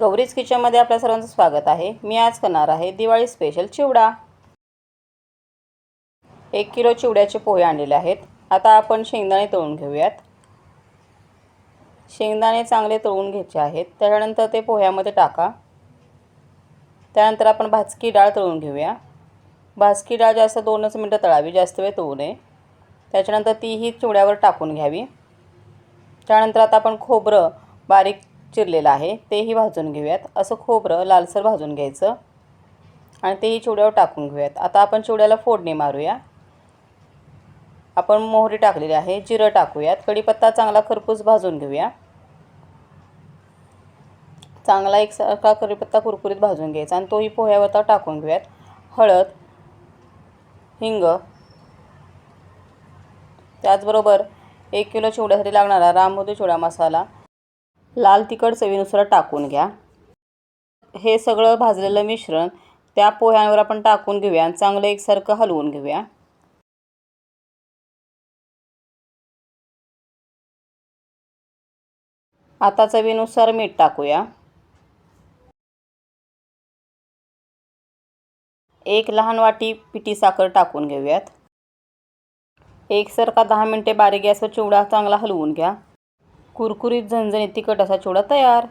गौरीज किचनमध्ये आपल्या सर्वांचं स्वागत आहे. मी आज करणार आहे दिवाळी स्पेशल चिवडा. एक किलो चिवड्याचे पोहे आणलेले आहेत. आता आपण शेंगदाणे तळून घेऊयात. शेंगदाणे चांगले तळून घ्यायचे आहेत. त्याच्यानंतर ते पोह्यामध्ये टाका. त्यानंतर आपण भाजकी डाळ तळून घेऊया. भाजकी डाळ जास्त दोनच मिनटं तळावी जास्त वेळ तळू नये. त्याच्यानंतर तीही चिवड्यावर टाकून घ्यावी. त्यानंतर आता आपण खोबरं बारीक चिरलेलं आहे तेही भाजून घेऊयात. असं खोबरं लालसर भाजून घ्यायचं. आणि तेही चिवड्यावर टाकून घेऊयात. आता आपण चिवड्याला फोडणी मारूया. आपण मोहरी टाकलेली आहे जिरं टाकूयात. कढीपत्ता चांगला खरपूस भाजून घेऊया. चांगला एक सारखा कढीपत्ता कुरकुरीत भाजून घ्यायचा आणि तोही पोह्यावर टाकून घेऊयात. हळद हिंग त्याचबरोबर एक किलो चिवड्यासाठी लागणारा रामबोधी चिवडा मसाला लाल तिखट चवीनुसार टाकून घ्या. हे सगळं भाजलेलं मिश्रण त्या पोह्यांवर आपण टाकून घेऊया आणि चांगलं एकसारखं हलवून घेऊया. आता चवीनुसार मीठ टाकूया. एक लहान वाटी पिठी साखर टाकून घेऊयात. एकसारखा दहा मिनटे बारीक गॅसवर चिवडा चांगला हलवून घ्या. कुरकुरीत झणझणीत तिखट असा चिवडा तयार.